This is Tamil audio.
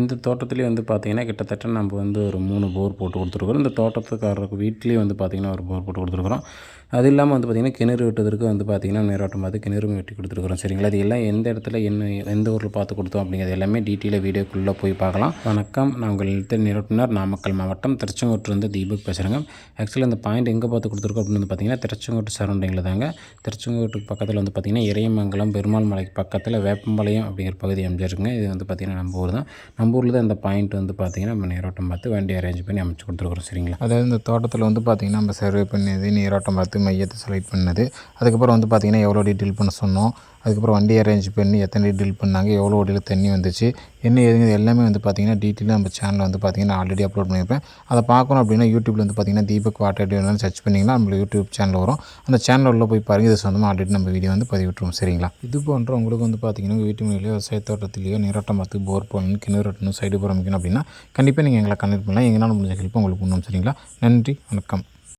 இந்த தோட்டத்துலேயே வந்து பார்த்திங்கன்னா கிட்டத்தட்ட நம்ம வந்து ஒரு மூணு போர் போட்டு கொடுத்துருக்குறோம். இந்த தோட்டத்துக்காரருக்கு வீட்லேயே வந்து பார்த்திங்கன்னா ஒரு போர் போட்டு கொடுத்துருக்குறோம். அது இல்லாமல் வந்து பார்த்திங்கன்னா கிணறு வெட்டுவதற்கு வந்து பார்த்திங்கன்னா நேரோட்டம் பார்த்து கிணறும் வெட்டி கொடுத்துருக்குறோம். சரிங்களா? அது எல்லாம் எந்த இடத்துல என்ன எந்த ஊரில் பார்த்து கொடுத்தோம் அப்படிங்கிறது எல்லாமே டீட்டெயிலாக வீடியோக்குள்ளே போய் பார்க்கலாம். வணக்கம். நான் உங்கள் நிறுத்த நேரோட்டினார் நாமக்கல் மாவட்டம் திருச்செங்கோட்டிலிருந்து தீபக் பேசுகிறேங்க ஆக்சுவலாக இந்த பாயிண்ட் எங்கே பார்த்து கொடுத்துருக்கோம் அப்படின்னு வந்து பார்த்திங்கன்னா திருச்செங்கோட்டு சரௌண்டிங்கில் தாங்க. திருச்செங்கோட்டுக்கு பக்கத்தில் வந்து பார்த்திங்கன்னா இறையமங்கலம் பெருமாள் மலைக்கு பக்கத்தில் வேப்பம்பாளையம் அப்படிங்கிற பகுதி அமைஞ்சிருக்குங்க. இது வந்து பார்த்திங்கன்னா நம்ம ஊர் தான். நம்ம ஊரில் தான் இந்த பாயிண்ட் வந்து பார்த்திங்கன்னா நம்ம நேரோட்டம் பார்த்து வண்டி அரேஞ்ச் பண்ணி அமைச்சு கொடுத்துருக்குறோம். சரிங்களா? அதாவது இந்த தோட்டத்தில் வந்து பார்த்திங்கன்னா நம்ம சர்வே பண்ணி நீரோட்டம் பார்த்து மையத்தை செலக்ட் பண்ணது. அதுக்கப்புறம் வந்து பார்த்திங்கன்னா எவ்வளோ டீட்டெயில் பண்ண சொன்னோம். அதுக்கப்புறம் வண்டி அரேஞ்ச் பண்ணி எத்தனை டீட்டெயில் பண்ணாங்க எவ்வளோ அடியில் தண்ணி வந்துச்சு என்ன ஏதுங்க எல்லாமே வந்து பார்த்திங்கன்னா டீட்டெயிலாக நம்ம சேனலில் வந்து பார்த்திங்கன்னா ஆல்ரெடி அப்லோட் பண்ணியிருப்பேன் அதை பார்க்கணும் அப்படின்னா யூடியூப்பில் வந்து பார்த்திங்கன்னா தீபக் வாட்டர் டியூன் சர்ச் பண்ணிங்கன்னா நம்ம யூடியூப் சேனல் வரும். அந்த சேனல் உள்ள போய் பாருங்கள் இது சொந்தமாக ஆல்ரெடி நம்ம வீடியோ வந்து பதிவிட்டுருவோம் சரிங்களா? இது போன்ற உங்களுக்கு வந்து பார்த்திங்கன்னா வீட்டு மேலேயோ விவசாய தோட்டத்திலேயோ நீரோட்டம் பார்த்து போர் போகணும் கிணறு வெட்டணும் சைடு புறமிக்கணும் அப்படின்னா கண்டிப்பாக நீங்கள் எங்களை கனெக்ட் பண்ணலாம். எங்களால் முடிஞ்ச ஹெல்ப் உங்களுக்கு பண்ணுவோம் சரிங்களா? நன்றி வணக்கம்.